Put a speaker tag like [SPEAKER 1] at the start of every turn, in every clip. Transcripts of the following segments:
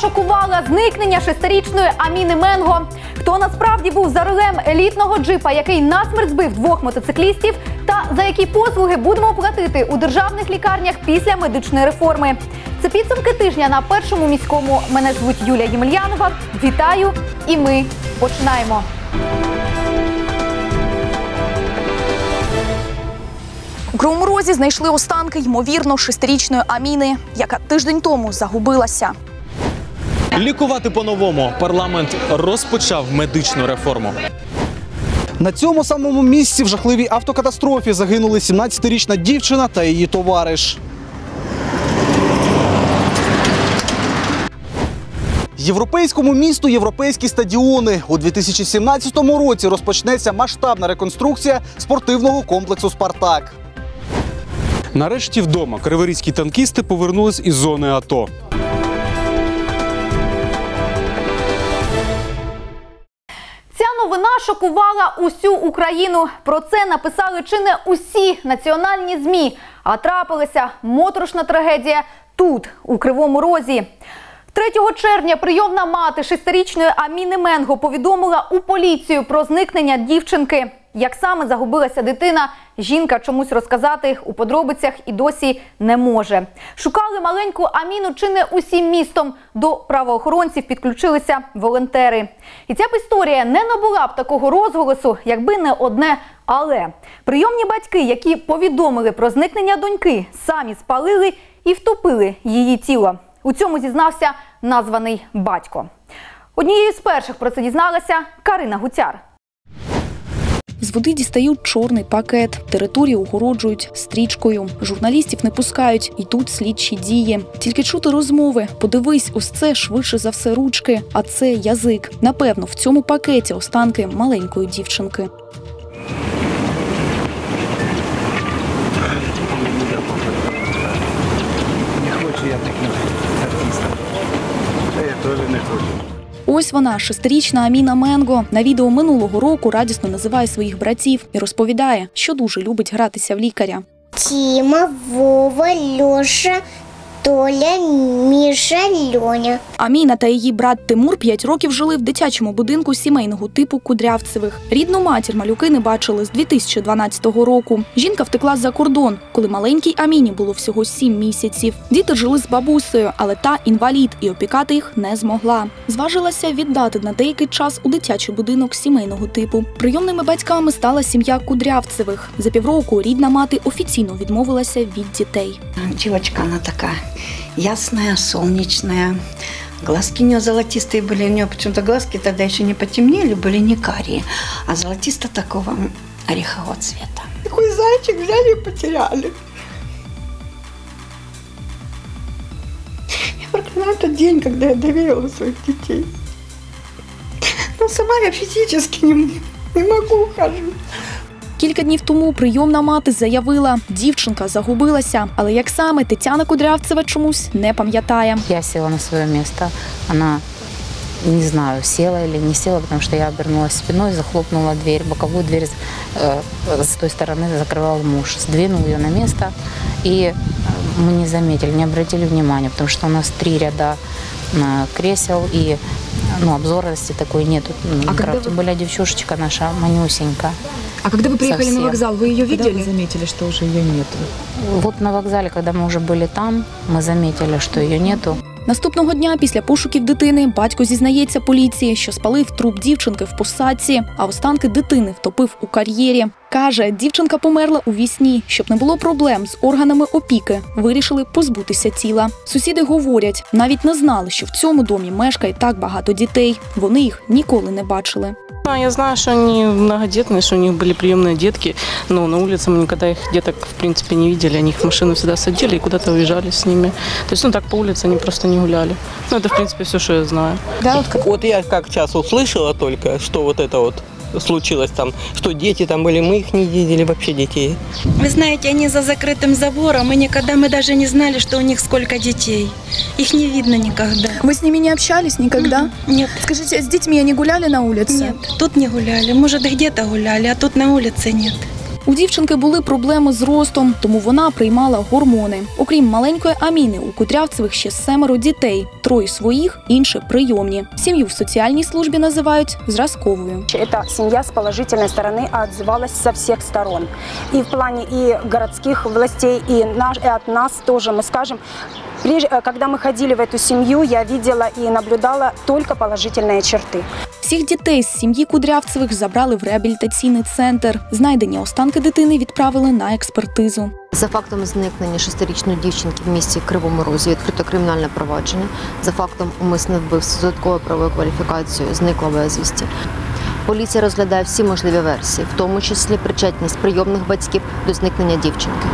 [SPEAKER 1] Шокувала зникнення шестирічної Аміни Менго. Хто насправді був за рулем елітного джипа, який насмерть збив двох мотоциклістів, та за які послуги будемо платити у державних лікарнях після медичної реформи. Це підсумки тижня на першому міському. Мене звуть Юлія Ємельянова. Вітаю! І ми починаємо.
[SPEAKER 2] У Кривому знайшли останки, ймовірно, шестирічної Аміни, яка тиждень тому загубилася.
[SPEAKER 3] Лікувати по-новому парламент розпочав медичну реформу.
[SPEAKER 4] На цьому самому місці в жахливій автокатастрофі загинули 17-річна дівчина та її товариш. Європейському місту європейські стадіони у 2017 році розпочнеться масштабна реконструкція спортивного комплексу Спартак.
[SPEAKER 3] Нарешті вдома криворізькі танкісти повернулись із зони АТО.
[SPEAKER 1] Новина шокувала усю Україну. Про це написали чи не усі національні змі. А трапилася моторошна трагедія тут, у Кривому Розі. 3 червня прийомна мати шестирічної Аміни Менго повідомила у поліцію про зникнення дівчинки. Як саме загубилася дитина, жінка чомусь розказати у подробицях і досі не може. Шукали маленьку Аміну чи не усім містом. До правоохоронців підключилися волонтери. І ця б історія не набула б такого розголосу, якби не одне але. Прийомні батьки, які повідомили про зникнення доньки, самі спалили і втопили її тіло. У цьому зізнався названий батько. Однією з перших про це дізналася Карина Гуцяр.
[SPEAKER 2] З води дістають чорний пакет, територію огороджують стрічкою. Журналістів не пускають, йдуть слідчі дії. Тільки чути розмови. Подивись, ось це швидше за все ручки, а це язик. Напевно, в цьому пакеті останки маленької дівчинки. Ось вона, шестирічна Аміна Менго. На відео минулого року радісно називає своїх братів і розповідає, що дуже любить гратися в лікаря.
[SPEAKER 5] Тіма, Вова, Леша, Толя, Миша, Леня.
[SPEAKER 2] Аміна та її брат Тимур 5 років жили в дитячому будинку сімейного типу Кудрявцевих. Рідну матір малюки не бачили з 2012 року. Жінка втекла за кордон, коли маленькій Аміні було всього 7 місяців. Діти жили з бабусею, але та інвалід і опікати їх не змогла. Зважилася віддати на деякий час у дитячий будинок сімейного типу. Прийомними батьками стала сім'я Кудрявцевих. За півроку рідна мати офіційно відмовилася від дітей.
[SPEAKER 6] Девочка, она такая ясная, солнечная. Глазки у нее золотистые были. У нее почему-то глазки тогда еще не потемнели, были не карие, а золотисто такого орехового цвета. Такой зайчик взяли и потеряли. Я проклинаю тот день, когда я доверила своих детей. Но сама я физически не, не могу ухаживать.
[SPEAKER 2] Кілька днів тому прийомна мати заявила, дівчинка загубилася, але як саме Тетяна Кудрявцева чомусь не пам'ятає.
[SPEAKER 7] Я села на свое место. Она, не знаю, села или не села, потому что я обернулась спиной, захлопнула дверь. Боковую дверь э, с той стороны закрывал муж. Сдвинул ее на место, и э, мы не заметили, не обратили внимания, потому что у нас три ряда э, кресел, и ну, обзорности такой нету.
[SPEAKER 8] когда
[SPEAKER 7] Тем более девчушечка наша манюсенька.
[SPEAKER 8] А когда вы приехали
[SPEAKER 7] Совсем.
[SPEAKER 8] на вокзал, вы ее
[SPEAKER 9] Когда вы
[SPEAKER 8] видели?
[SPEAKER 9] заметили, что уже ее нету?
[SPEAKER 7] Вот на вокзале, когда мы уже были там, мы заметили, что ее нету.
[SPEAKER 2] Наступного дня після пошуків дитини батько зізнається поліції, що спалив труп дівчинки в посадці, а останки дитини втопив у кар'єрі. Каже, дівчинка померла у вісні. Щоб не було проблем з органами опіки, вирішили позбутися тіла. Сусіди говорять, навіть не знали, що в цьому домі мешкає так багато дітей. Вони їх ніколи не бачили.
[SPEAKER 10] А Я знаю, что они многодетные, что у них были приемные детки, но на улице мы никогда их деток, в принципе, не видели. Они их в машину всегда садили и куда-то уезжали с ними. То есть, ну так по улице они просто не гуляли. Ну, это, в принципе, все, что я знаю.
[SPEAKER 11] Вот я как сейчас услышала только, что вот это вот случилось там, что дети там были, мы их не видели вообще детей.
[SPEAKER 12] Вы знаете, они за закрытым забором, и никогда мы даже не знали, что у них сколько детей. Их не видно никогда.
[SPEAKER 2] Вы с ними не общались никогда?
[SPEAKER 12] Нет.
[SPEAKER 2] Скажите, с детьми они гуляли на улице?
[SPEAKER 12] Нет, тут не гуляли. Может, где-то гуляли, а тут на улице нет.
[SPEAKER 2] У дівчинки були проблеми з ростом, тому вона приймала гормони. Окрім маленької Аміни, у Кудрявцевих ще семеро дітей: троє своїх, інші прийомні. Сім'ю в соціальній службі називають зразковою.
[SPEAKER 8] Эта семья с положительной стороны отзывалась со всех сторон. И в плане и городских властей, и, наш, и от нас тоже, мы скажем, прежде, э, когда мы ходили в эту семью, я видела и наблюдала только положительные черты.
[SPEAKER 2] Всіх дітей з сім'ї Кудрявцевих забрали в реабілітаційний центр. Знайдені останки дитини відправили на експертизу.
[SPEAKER 9] За фактом зникнення шестирічної дівчинки в місті Кривому Розі відкрито кримінальне провадження. За фактом умисне вбивство з додатковою правовою кваліфікацією зникла безвісті. Поліція розглядає всі можливі версії, в тому числі причетність прийомних батьків до зникнення дівчинки.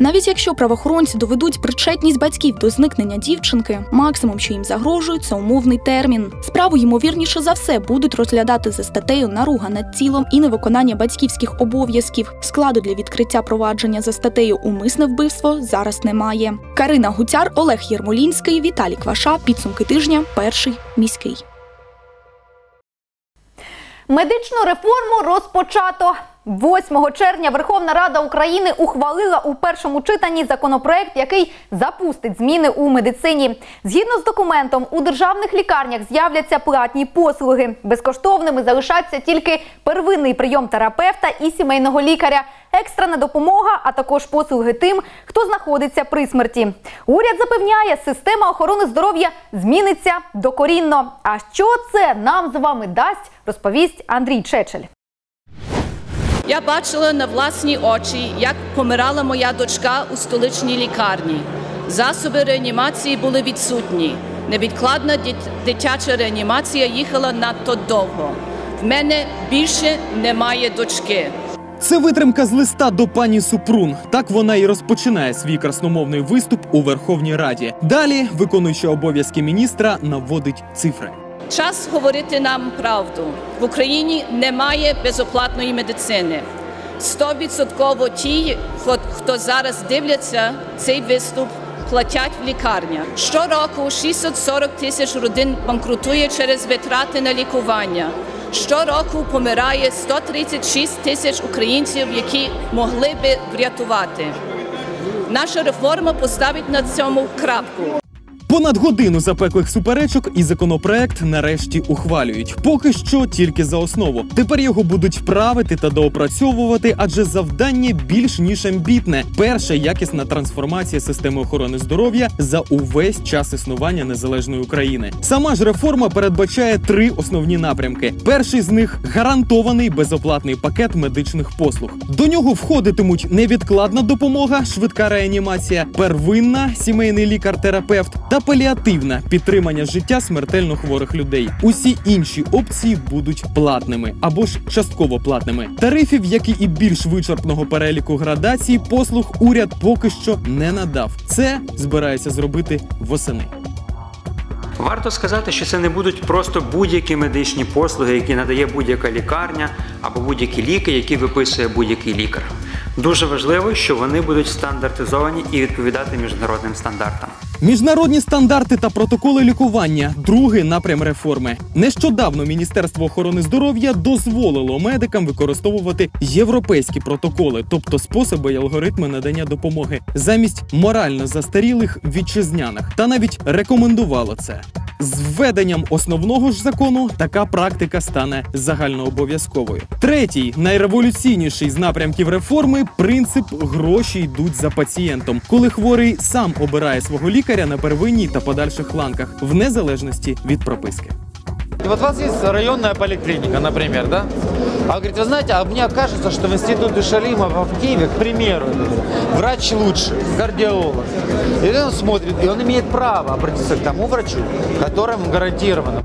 [SPEAKER 2] Навіть якщо правоохоронці доведуть причетність батьків до зникнення дівчинки, максимум, що їм загрожує, це умовний термін. Справу ймовірніше за все будуть розглядати за статтею наруга над тілом і невиконання батьківських обов'язків. Складу для відкриття провадження за статтею умисне вбивство зараз немає. Карина Гуцяр, Олег Єрмолінський, Віталій Кваша. Підсумки тижня. Перший міський.
[SPEAKER 1] Медичну реформу розпочато. 8 червня Верховна Рада України ухвалила у першому читанні законопроект, який запустить зміни у медицині. Згідно з документом, у державних лікарнях з'являться платні послуги. Безкоштовними залишаться тільки первинний прийом терапевта і сімейного лікаря, екстрена допомога, а також послуги тим, хто знаходиться при смерті. Уряд запевняє, система охорони здоров'я зміниться докорінно. А що це нам з вами дасть, розповість Андрій Чечель.
[SPEAKER 13] Я бачила на власні очі, як помирала моя дочка у столичній лікарні. Засоби реанімації були відсутні. Невідкладна дитяча реанімація їхала надто довго. В мене більше немає дочки.
[SPEAKER 14] Це витримка з листа до пані Супрун. Так вона і розпочинає свій красномовний виступ у Верховній Раді. Далі, виконуюча обов'язки міністра, наводить цифри.
[SPEAKER 13] Час говорити нам правду. В Україні немає безоплатної медицини. Стовідсотково ті, хто- зараз дивляться цей виступ, платять в лікарнях. Щороку 640 тисяч родин банкрутує через витрати на лікування. Щороку помирає 136 тисяч українців, які могли би врятувати. Наша реформа поставить на цьому крапку.
[SPEAKER 14] Понад годину запеклих суперечок і законопроект нарешті ухвалюють. Поки що тільки за основу. Тепер його будуть правити та доопрацьовувати, адже завдання більш ніж амбітне. Перша якісна трансформація системи охорони здоров'я за увесь час існування незалежної України. Сама ж реформа передбачає три основні напрямки. Перший з них гарантований безоплатний пакет медичних послуг. До нього входитимуть невідкладна допомога, швидка реанімація, первинна сімейний лікар-терапевт та паліативна підтримання життя смертельно хворих людей. Усі інші опції будуть платними або ж частково платними. Тарифів, як і більш вичерпного переліку градацій, послуг уряд поки що не надав. Це збирається зробити восени.
[SPEAKER 15] Варто сказати, що це не будуть просто будь-які медичні послуги, які надає будь-яка лікарня або будь-які ліки, які виписує будь-який лікар. Дуже важливо, що вони будуть стандартизовані і відповідати міжнародним стандартам.
[SPEAKER 14] Міжнародні стандарти та протоколи лікування другий напрям реформи. Нещодавно Міністерство охорони здоров'я дозволило медикам використовувати європейські протоколи, тобто способи і алгоритми надання допомоги, замість морально застарілих вітчизняних, та навіть рекомендувало це. З введенням основного ж закону така практика стане загальнообов'язковою. Третій, найреволюційніший з напрямків реформи принцип гроші йдуть за пацієнтом, коли хворий сам обирає свого лікаря на первинній та подальших ланках, в незалежності від прописки.
[SPEAKER 16] И вот у вас есть районная поликлиника, например, да? А вы говорите, вы знаете, а мне кажется, что в институте Шалимова в Киеве, к примеру, врач лучше, кардиолог. И он смотрит, и он имеет право обратиться к тому врачу, которому гарантировано.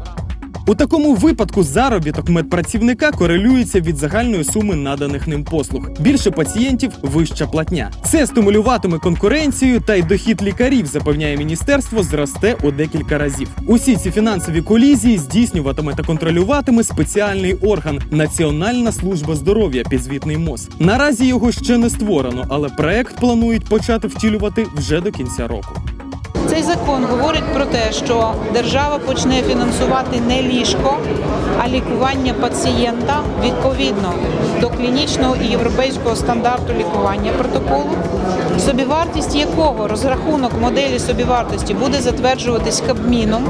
[SPEAKER 14] У такому випадку заробіток медпрацівника корелюється від загальної суми наданих ним послуг. Більше пацієнтів вища платня. Це стимулюватиме конкуренцію, та й дохід лікарів, запевняє міністерство, зросте у декілька разів. Усі ці фінансові колізії здійснюватиме та контролюватиме спеціальний орган Національна служба здоров'я підзвітний МОЗ. Наразі його ще не створено, але проект планують почати втілювати вже до кінця року.
[SPEAKER 17] Цей закон говорить про те, що держава почне фінансувати не ліжко, а лікування пацієнта відповідно до клінічного і європейського стандарту лікування протоколу, собівартість якого розрахунок моделі собівартості буде затверджуватись Кабміном.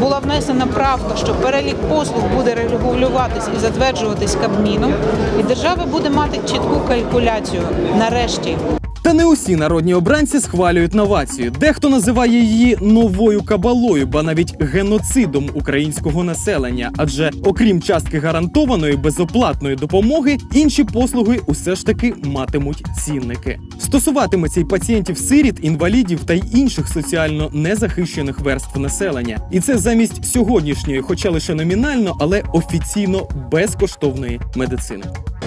[SPEAKER 17] Була внесена правка, що перелік послуг буде регулюватись і затверджуватись Кабміном, і держава буде мати чітку калькуляцію нарешті.
[SPEAKER 14] Та не усі народні обранці схвалюють новацію. Дехто називає її новою кабалою, ба навіть геноцидом українського населення. Адже окрім частки гарантованої безоплатної допомоги, інші послуги усе ж таки матимуть цінники. Стосуватиметься й пацієнтів сиріт, інвалідів та й інших соціально незахищених верств населення. І це замість сьогоднішньої, хоча лише номінально, але офіційно безкоштовної медицини.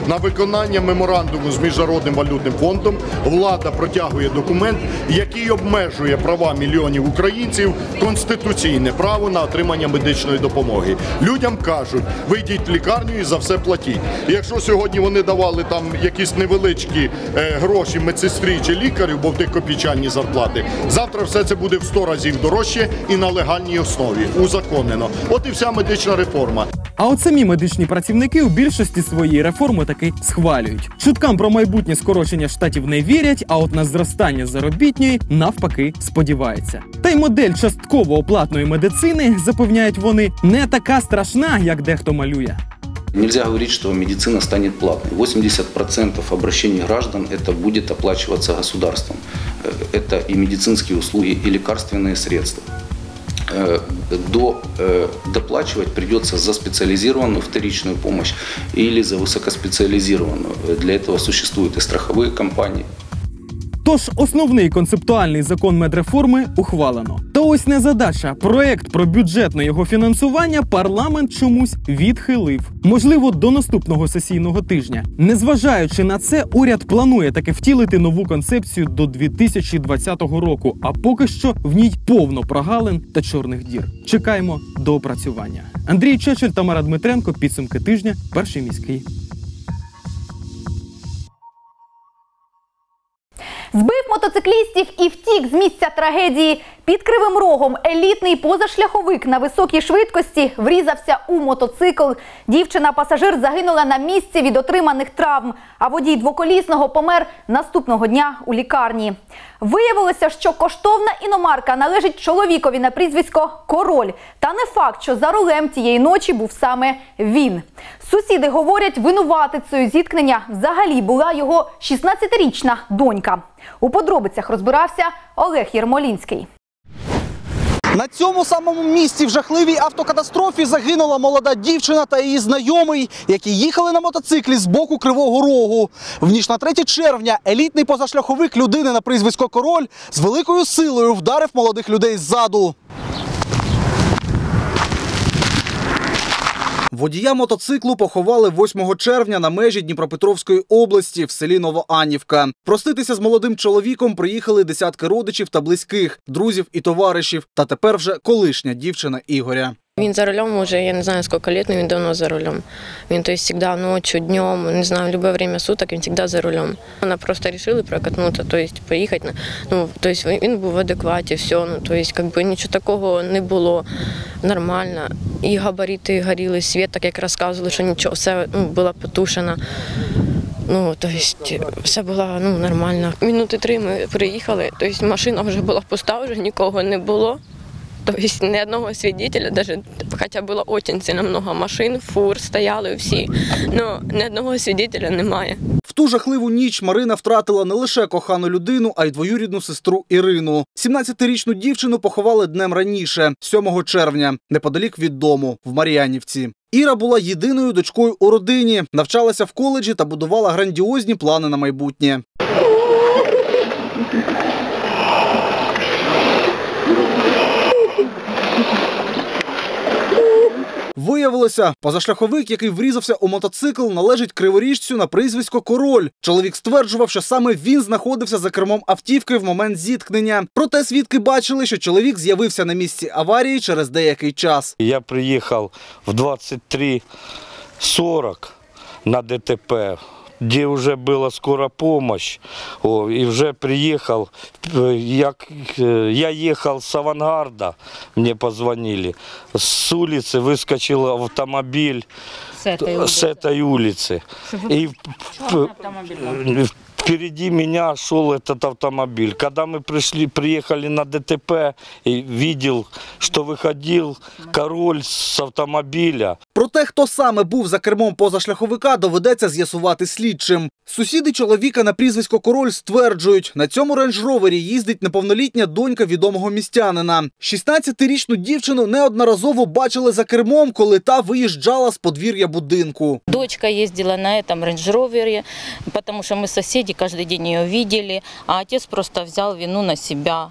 [SPEAKER 18] На виконання меморандуму з міжнародним валютним фондом влада протягує документ, який обмежує права мільйонів українців конституційне право на отримання медичної допомоги. Людям кажуть, ви йдіть в лікарню і за все платіть. Якщо сьогодні вони давали там якісь невеличкі е, гроші медсестрі чи лікарю, бо в тих копійчані зарплати, завтра все це буде в 100 разів дорожче і на легальній основі узаконено. От і вся медична реформа.
[SPEAKER 14] А от самі медичні працівники у більшості своєї реформи таки схвалюють. Чуткам про майбутнє скорочення штатів не вірять, а от на зростання заробітної навпаки сподіваються. Та й модель частково оплатної медицини, запевняють вони, не така страшна, як дехто малює.
[SPEAKER 19] Нельзя говорить, что медицина станет платной. 80% обращений граждан это будет оплачиваться государством. Э, Это и медицинские услуги, и лекарственные средства. Э, До, э, доплачивать придется за специализированную вторичную помощь или за высокоспециализированную. Для этого существуют и страховые компании,
[SPEAKER 14] Тож основний концептуальний закон медреформи ухвалено. Та ось незадача. Проект про бюджетне його фінансування парламент чомусь відхилив. Можливо, до наступного сесійного тижня. Незважаючи на це, уряд планує таки втілити нову концепцію до 2020 року. А поки що в ній повно прогалин та чорних дір. Чекаємо до опрацювання. Андрій Чечель, Тамара Дмитренко. Підсумки тижня. Перший міський.
[SPEAKER 1] Збив мотоциклістів і втік з місця трагедії. Під кривим рогом елітний позашляховик на високій швидкості врізався у мотоцикл. Дівчина-пасажир загинула на місці від отриманих травм, а водій двоколісного помер наступного дня у лікарні. Виявилося, що коштовна іномарка належить чоловікові на прізвисько Король. Та не факт, що за рулем тієї ночі був саме він. Сусіди говорять, винуватицею зіткнення взагалі була його 16-річна донька. У подробицях розбирався Олег Єрмолінський.
[SPEAKER 4] На цьому самому місці в жахливій автокатастрофі загинула молода дівчина та її знайомий, які їхали на мотоциклі з боку Кривого Рогу. В ніч на 3 червня елітний позашляховик людини на прізвисько Король з великою силою вдарив молодих людей ззаду. Водія мотоциклу поховали 8 червня на межі Дніпропетровської області в селі Новоанівка. Проститися з молодим чоловіком приїхали десятки родичів та близьких, друзів і товаришів. Та тепер вже колишня дівчина Ігоря.
[SPEAKER 20] Він за рулем уже, я не знаю, сколько лет, но він давно за рулем. Він, то есть, всегда ночью, днем, не знаю, любое время суток, він всегда за рулем. Вона просто решила прокатнуться, то есть, поїхати. Ну, то есть, він був в адекваті, все, ну, то есть, как бы, нічого такого не було, нормально. І габарити горіли, світ, так як розказували, що нічого, все ну, було потушено. Ну, то есть, все було ну, нормально. Минути три ми приїхали, то есть, машина вже була пуста, вже нікого не було. То есть ни одного свидетеля, даже хотя было очень сильно много машин, фур стояли всі, но ні одного свидетеля немає.
[SPEAKER 4] В ту жахливу ніч Марина втратила не лише кохану людину, а й двоюрідну сестру Ірину. 17-річну дівчину поховали днем раніше, 7 червня, неподалік від дому, в Мар'янівці. Іра була єдиною дочкою у родині, навчалася в коледжі та будувала грандіозні плани на майбутнє. Виявилося, позашляховик, який врізався у мотоцикл, належить криворіжцю на прізвисько Король. Чоловік стверджував, що саме він знаходився за кермом автівки в момент зіткнення. Проте свідки бачили, що чоловік з'явився на місці аварії через деякий час.
[SPEAKER 21] Я приїхав в 23.40 на ДТП
[SPEAKER 22] где уже была скоро помощь, о, и уже приехал. Э, Я, к- э, я ехал с авангарда, мне позвонили. С улицы выскочил автомобиль
[SPEAKER 21] С этой
[SPEAKER 22] с этой улицы. И п- п- впереди меня шел этот автомобиль. Когда мы пришли, приехали на ДТП, и видел, что выходил король с автомобиля.
[SPEAKER 4] Про те, хто саме був за кермом позашляховика, доведеться з'ясувати слідчим. Сусіди чоловіка на прізвисько Король стверджують, на цьому рейндж-ровері їздить неповнолітня донька відомого містянина. 16-річну дівчину неодноразово бачили за кермом, коли та виїжджала з подвір'я будинку.
[SPEAKER 21] Дочка ездила на этом рейндж ровере, потому что мы соседи каждый день ее видели, а отец просто взял вину на себя.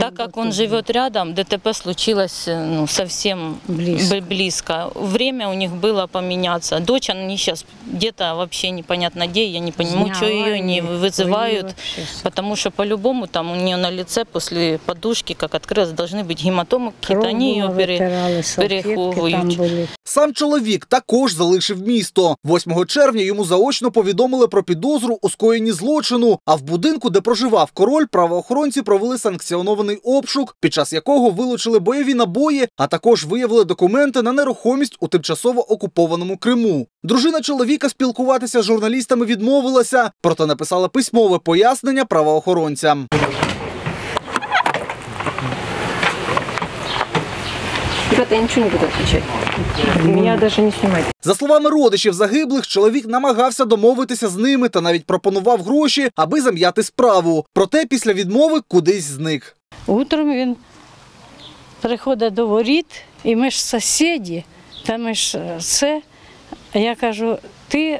[SPEAKER 21] Так как он живет рядом, ДТП случилось э, ну, совсем близко. близко. Время у них было поменяться. Дочь, они сейчас где-то вообще непонятно где, я не понимаю, что ее не вызывают, потому что по-любому там у нее на лице после подушки, как открылась, должны быть гематомы какие-то, они ее пере, переховывают.
[SPEAKER 4] Сам чоловік також залишив місто. 8 червня йому заочно повідомили про підозру у скоєнні злочину. А в будинку, де проживав король, правоохоронці провели санкціонований обшук, під час якого вилучили бойові набої, а також виявили документи на нерухомість у тимчасово окупованому Криму. Дружина чоловіка спілкуватися з журналістами відмовилася, проте написала письмове пояснення правоохоронцям.
[SPEAKER 23] Ребята, я ничего не буду отвечать. Меня даже не снимайте.
[SPEAKER 4] За словами родичів загиблих, чоловік намагався домовитися з ними та навіть пропонував гроші, аби зам'яти справу. Проте після відмови кудись зник.
[SPEAKER 24] Утром він приходить до воріт, і ми ж сусіді, та ми це. Я кажу, ти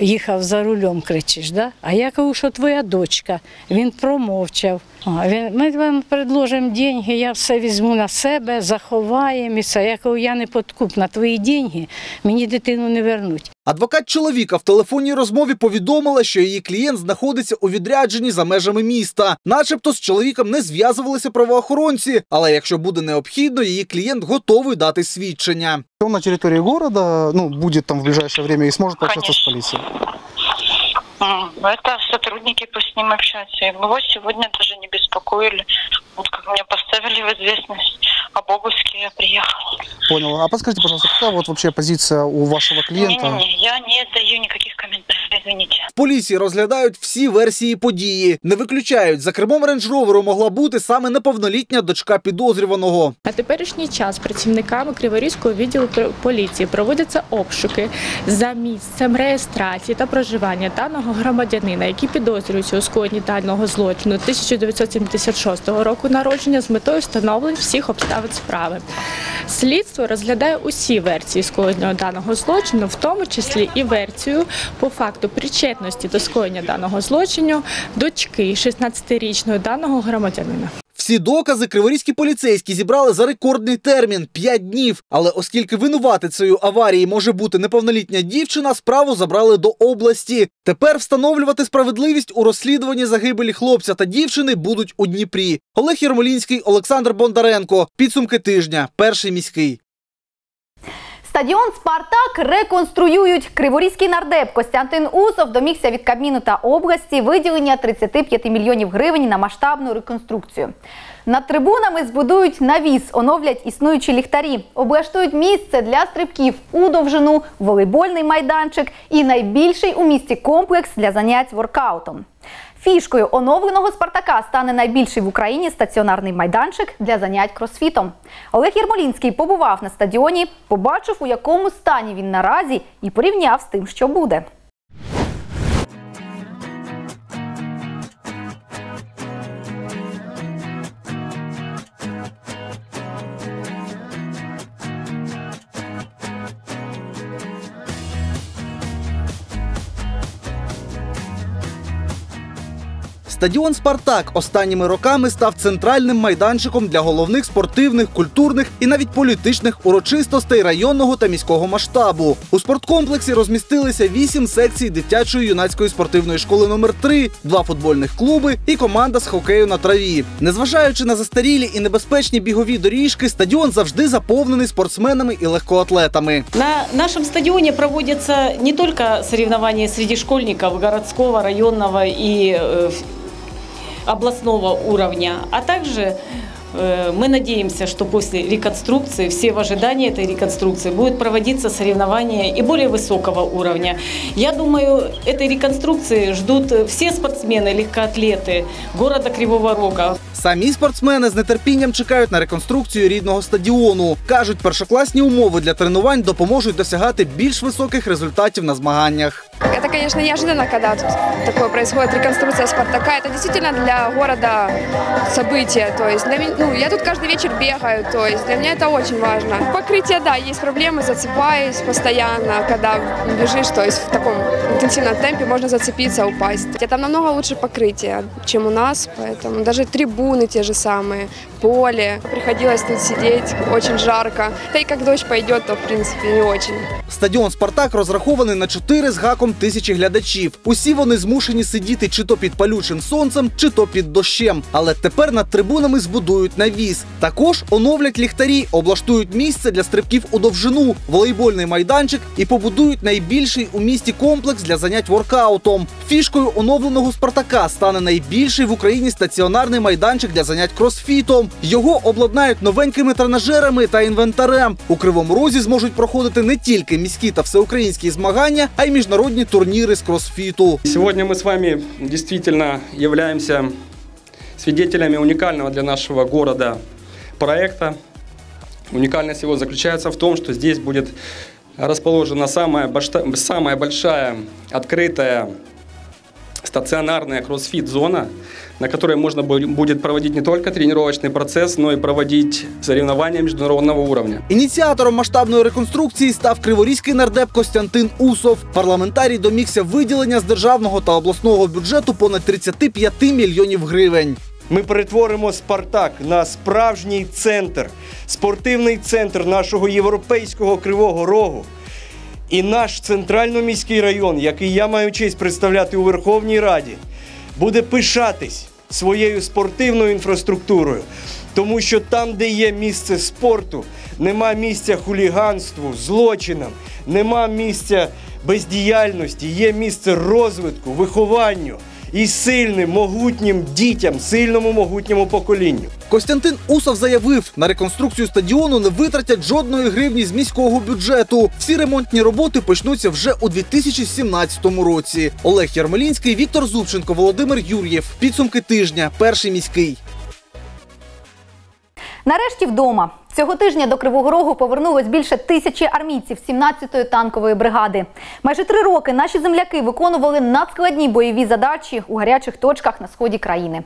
[SPEAKER 24] їхав за рулем, кричиш, да? а я кажу, що твоя дочка. Він промовчав. Він, ми вам предложимо деньги, я все візьму на себе, заховаємо і все. Я кажу, я не подкупна, твої деньги мені дитину не вернуть.
[SPEAKER 4] Адвокат чоловіка в телефонній розмові повідомила, що її клієнт знаходиться у відрядженні за межами міста. Начебто з чоловіком не зв'язувалися правоохоронці, але якщо буде необхідно, її клієнт готовий дати свідчення.
[SPEAKER 25] Он на территории города, ну, будет там в ближайшее время и сможет пообщаться с полицией.
[SPEAKER 26] М, Это сотрудники пусть с ним общаются. И Его сегодня даже не беспокоили. Вот как меня поставили в известность об обыске, я приехала.
[SPEAKER 25] Понял. А подскажите, пожалуйста, какая вот вообще позиция у вашего клиента?
[SPEAKER 26] Не-не-не, я не даю никаких комментариев, извините.
[SPEAKER 4] В поліції розглядають всі версії події. Не виключають, за кермом рейндж-роверу могла бути саме неповнолітня дочка підозрюваного.
[SPEAKER 27] На теперішній час працівниками Криворізького відділу поліції проводяться обшуки за місцем реєстрації та проживання даного громадянина, який підозрюється у скоєнні даного злочину 1976 року народження з метою встановлення всіх обставин справи. Слідство розглядає усі версії скоєння даного злочину, в тому числі і версію по факту причетності до скоєння даного злочину дочки 16-річної даного громадянина.
[SPEAKER 4] Всі докази криворізькі поліцейські зібрали за рекордний термін 5 днів. Але оскільки винуватицею аварії може бути неповнолітня дівчина, справу забрали до області. Тепер встановлювати справедливість у розслідуванні загибелі хлопця та дівчини будуть у Дніпрі. Олег Єрмолінський, Олександр Бондаренко. Підсумки тижня. Перший міський.
[SPEAKER 1] Стадіон Спартак реконструюють. Криворізький нардеп Костянтин Усов домігся від Кабміну та області виділення 35 мільйонів гривень на масштабну реконструкцію. Над трибунами збудують навіс, оновлять існуючі ліхтарі, облаштують місце для стрибків у довжину, волейбольний майданчик і найбільший у місті комплекс для занять воркаутом. Фішкою оновленого Спартака стане найбільший в Україні стаціонарний майданчик для занять кросфітом. Олег Єрмолінський побував на стадіоні, побачив, у якому стані він наразі, і порівняв з тим, що буде.
[SPEAKER 4] Стадіон Спартак останніми роками став центральним майданчиком для головних спортивних, культурних і навіть політичних урочистостей районного та міського масштабу. У спорткомплексі розмістилися вісім секцій дитячої юнацької спортивної школи номер 3 два футбольних клуби і команда з хокею на траві. Незважаючи на застарілі і небезпечні бігові доріжки, стадіон завжди заповнений спортсменами і легкоатлетами.
[SPEAKER 28] На нашем стадионе проводятся не только соревнования среди школьников городского, районного и э, областного уровня, а также э, мы надеемся, что после реконструкции, все в ожидании этой реконструкции, будут проводиться соревнования и более высокого уровня. Я думаю, этой реконструкции ждут все спортсмены, легкоатлеты города Кривого Рога.
[SPEAKER 4] Самі спортсмени з нетерпінням чекають на реконструкцію рідного стадіону. кажуть, першокласні умови для тренувань допоможуть досягати більш високих результатів на змаганнях.
[SPEAKER 29] Это, конечно, неожиданно, когда тут такое происходит, реконструкция «Спартака». Это действительно для города событие. То есть для меня, ну, я тут каждый вечер бегаю, то есть для меня это очень важно. Покрытие, да, есть проблемы, зацепаюсь постоянно, когда бежишь, то есть в таком интенсивном темпе можно зацепиться, упасть. А Там намного лучше покрытие, чем у нас, поэтому даже трибуны те же самые, поле. Приходилось тут сидеть, очень жарко. Да и как дождь пойдет, то, в принципе, не очень.
[SPEAKER 4] Стадіон Спартак розрахований на 4 з гаком тисячі глядачів. Усі вони змушені сидіти чи то під палючим сонцем, чи то під дощем. Але тепер над трибунами збудують навіс. Також оновлять ліхтарі, облаштують місце для стрибків у довжину, волейбольний майданчик і побудують найбільший у місті комплекс для занять воркаутом. Фішкою оновленого Спартака стане найбільший в Україні стаціонарний майданчик для занять кросфітом. Його обладнають новенькими тренажерами та інвентарем. У кривому розі зможуть проходити не тільки міські та всеукраїнські змагання, а й міжнародні турніри з кросфіту.
[SPEAKER 30] Сегодня мы с вами действительно являемся свидетелями уникального для нашего города проекта. Уникальность его заключается в том, что здесь будет расположена самая, самая большая открытая стационарная кроссфит-зона, на которой можно бу- будет проводить не только тренировочный процесс, но и проводить соревнования международного уровня.
[SPEAKER 4] Ініціатором масштабної реконструкції став криворізький нардеп Костянтин Усов. Парламентарій домігся виділення з державного та обласного бюджету понад 35 мільйонів гривень.
[SPEAKER 31] Ми перетворимо Спартак на справжній центр, спортивний центр нашого європейського кривого рогу. І наш центрально-міський район, який я маю честь представляти у Верховній Раді, буде пишатись своєю спортивною інфраструктурою, тому що там, де є місце спорту, нема місця хуліганству, злочинам, нема місця бездіяльності, є місце розвитку, вихованню і сильним, могутнім дітям, сильному могутньому поколінню.
[SPEAKER 4] Костянтин Усов заявив, на реконструкцію стадіону не витратять жодної гривні з міського бюджету. Всі ремонтні роботи почнуться вже у 2017 році. Олег Ярмолінський, Віктор Зубченко, Володимир Юр'єв. Підсумки тижня. Перший міський.
[SPEAKER 1] Нарешті вдома. Цього тижня до Кривого Рогу повернулось більше тисячі армійців 17-ї танкової бригади. Майже три роки наші земляки виконували надскладні бойові задачі у гарячих точках на сході країни.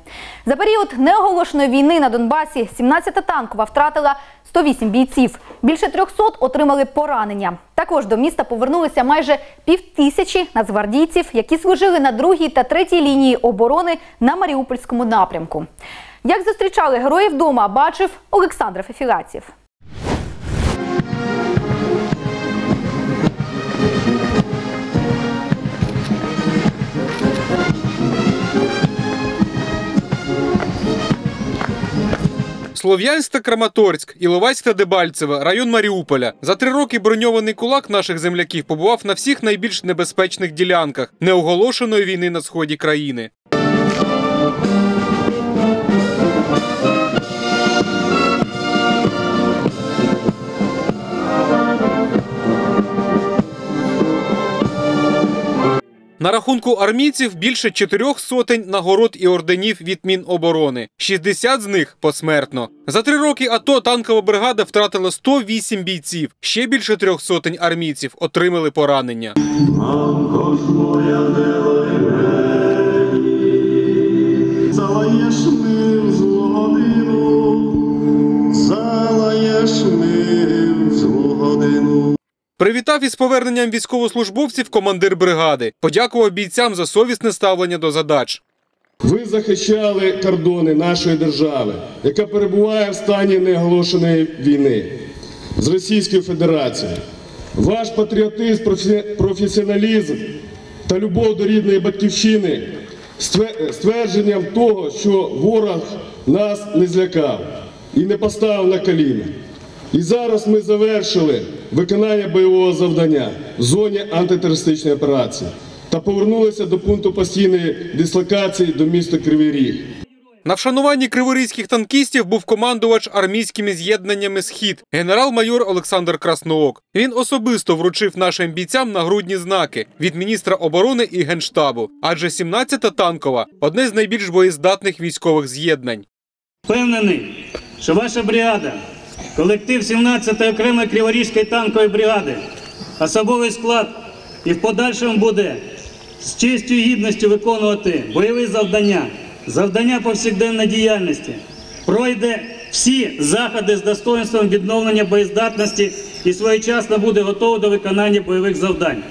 [SPEAKER 1] За період неоголошеної війни на Донбасі 17-та танкова втратила 108 бійців. Більше 300 отримали поранення. Також до міста повернулися майже півтисячі нацгвардійців, які служили на другій та третій лінії оборони на Маріупольському напрямку. Як зустрічали героїв вдома, бачив Олександр Фефілатів.
[SPEAKER 32] Слов'янськ та Краматорськ, Іловайськ та Дебальцеве, район Маріуполя. За три роки броньований кулак наших земляків побував на всіх найбільш небезпечних ділянках неоголошеної війни на сході країни. На рахунку армійців більше чотирьох сотень нагород і орденів від Міноборони. 60 з них посмертно. За три роки АТО танкова бригада втратила 108 бійців. Ще більше трьох сотень армійців отримали поранення.
[SPEAKER 33] Залаєш ми в
[SPEAKER 32] Привітав із поверненням військовослужбовців командир бригади. Подякував бійцям за совісне ставлення до задач.
[SPEAKER 33] Ви захищали кордони нашої держави, яка перебуває в стані неоголошеної війни з Російською Федерацією. Ваш патріотизм, професіоналізм та любов до рідної батьківщини ствердженням того, що ворог нас не злякав і не поставив на коліна. І зараз ми завершили виконання бойового завдання в зоні антитерористичної операції та повернулися до пункту постійної дислокації до міста Кривий Ріг.
[SPEAKER 32] На вшануванні криворізьких танкістів був командувач армійськими з'єднаннями Схід, генерал-майор Олександр Красноок. Він особисто вручив нашим бійцям нагрудні знаки від міністра оборони і генштабу. Адже 17-та танкова одне з найбільш боєздатних військових з'єднань.
[SPEAKER 34] Впевнений, що ваша бригада, колектив 17-ї окремої Криворізької танкової бригади, особовий склад і в подальшому буде з честю і гідністю виконувати бойові завдання, завдання повсякденної діяльності, пройде всі заходи з достоинством відновлення боєздатності і своєчасно буде готовий до виконання бойових завдань.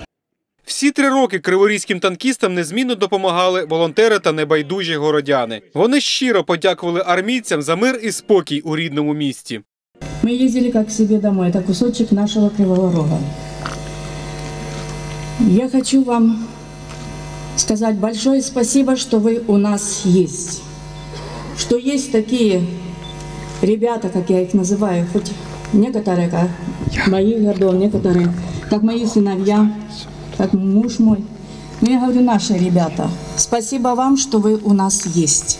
[SPEAKER 32] Всі три роки криворізьким танкістам незмінно допомагали волонтери та небайдужі городяни. Вони щиро подякували армійцям за мир і спокій у рідному місті.
[SPEAKER 35] Мы ездили как к себе домой. Это кусочек нашего Кривого Рога. Я хочу вам сказать большое спасибо, что вы у нас есть. Что есть такие ребята, как я их называю, хоть некоторые как моих годов, некоторые как мои сыновья, как муж мой. Но я говорю, наши ребята, спасибо вам, что вы у нас есть.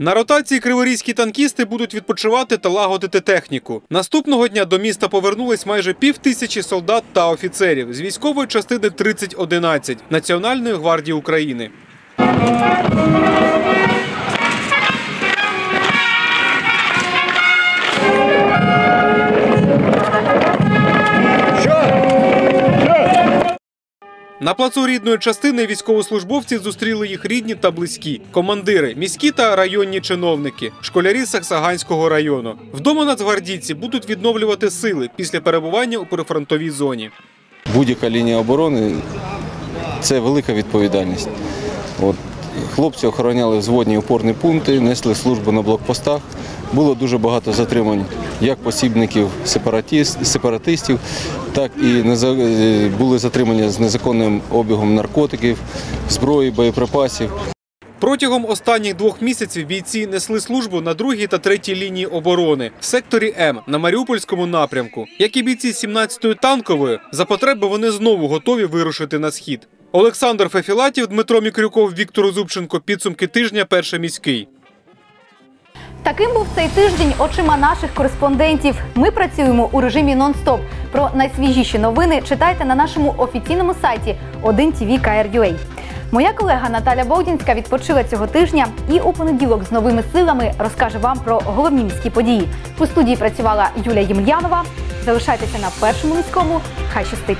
[SPEAKER 32] На ротації криворізькі танкісти будуть відпочивати та лагодити техніку. Наступного дня до міста повернулись майже пів тисячі солдат та офіцерів з військової частини 3011 Національної гвардії України. На плацу рідної частини військовослужбовців зустріли їх рідні та близькі, командири, міські та районні чиновники, школярі Саксаганського району. Вдома нацгвардійці будуть відновлювати сили після перебування у прифронтовій зоні.
[SPEAKER 36] Будь-яка лінія оборони це велика відповідальність. От, хлопці охороняли взводні опорні пункти, несли службу на блокпостах. Було дуже багато затримань як посібників сепаратистів, так і е, були затримання з незаконним обігом наркотиків, зброї, боєприпасів.
[SPEAKER 32] Протягом останніх двох місяців бійці несли службу на другій та третій лінії оборони в секторі М на Маріупольському напрямку. Як і бійці 17-ї танкової, за потреби вони знову готові вирушити на схід. Олександр Фефілатів, Дмитро Мікрюков, Віктор Зубченко. Підсумки тижня. Перший міський.
[SPEAKER 1] Таким був цей тиждень очима наших кореспондентів. Ми працюємо у режимі нон-стоп. Про найсвіжіші новини читайте на нашому офіційному сайті 1TV.KR.UA. Моя колега Наталя Бовдінська відпочила цього тижня і у понеділок з новими силами розкаже вам про головні міські події. У студії працювала Юлія Ємельянова. Залишайтеся на першому міському. Хай щастить!